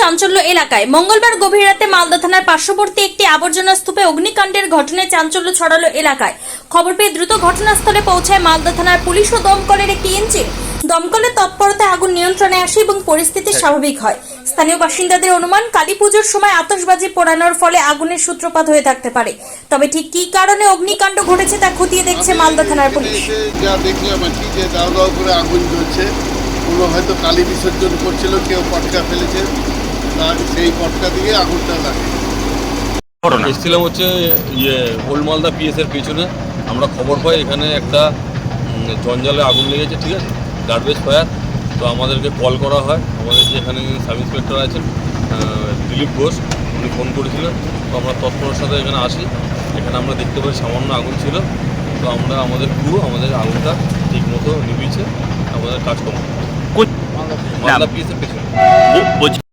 চাঞ্চল্য এলাকায়। মঙ্গলবার গভীর রাতে মালদা থানার পার্শ্ববর্তী একটি আবর্জনা স্তূপে অগ্নিকাণ্ডের ঘটনায় চাঞ্চল্য ছড়ালো এলাকায়। খবর পেয়ে দ্রুত ঘটনাস্থলে পৌঁছায় মালদা থানার পুলিশ ও দমকলের একটি ইঞ্জিন। দমকলের তৎপরতায় আগুন নিয়ন্ত্রণে আসে এবং পরিস্থিতি স্বাভাবিক হয়। স্থানীয় বাসিন্দাদের অনুমান, কালী পুজোর সময় আতশবাজি পোড়ানোর ফলে আগুনের সূত্রপাত হয়ে থাকতে পারে। তবে ঠিক কী কারণে অগ্নিকাণ্ড ঘটেছে তা খতিয়ে দেখছে মালদা থানার পুলিশ। হয়তো কালী বিসর্জন করছিল, কেউ পটকা ফেলেছে। তার সেই পটকা দিয়ে আগুনটা লাগে। এসেছিলাম হচ্ছে ইয়ে ওল্ড মালদা পিএসের পেছনে। আমরা খবর পাই এখানে একটা জঞ্জালে আগুন লেগেছে ঠিক আছে? গার্বেজ ফায়ার তো আমাদেরকে কল করা হয়। আমাদের যে এখানে সাব ইন্সপেক্টর আছেন দিলীপ ঘোষ উনি ফোন করেছিলেন। তো আমরা তৎপরের সাথে এখানে আসি। এখানে আমরা দেখতে পাই সামান্য আগুন ছিল। তো আমরা আমাদের ক্রু আমাদের আগুনটা ঠিক মতো নিভিয়েছে। আমাদের কাজকর্ম। কোন- মালদা পিএসের পেছনে।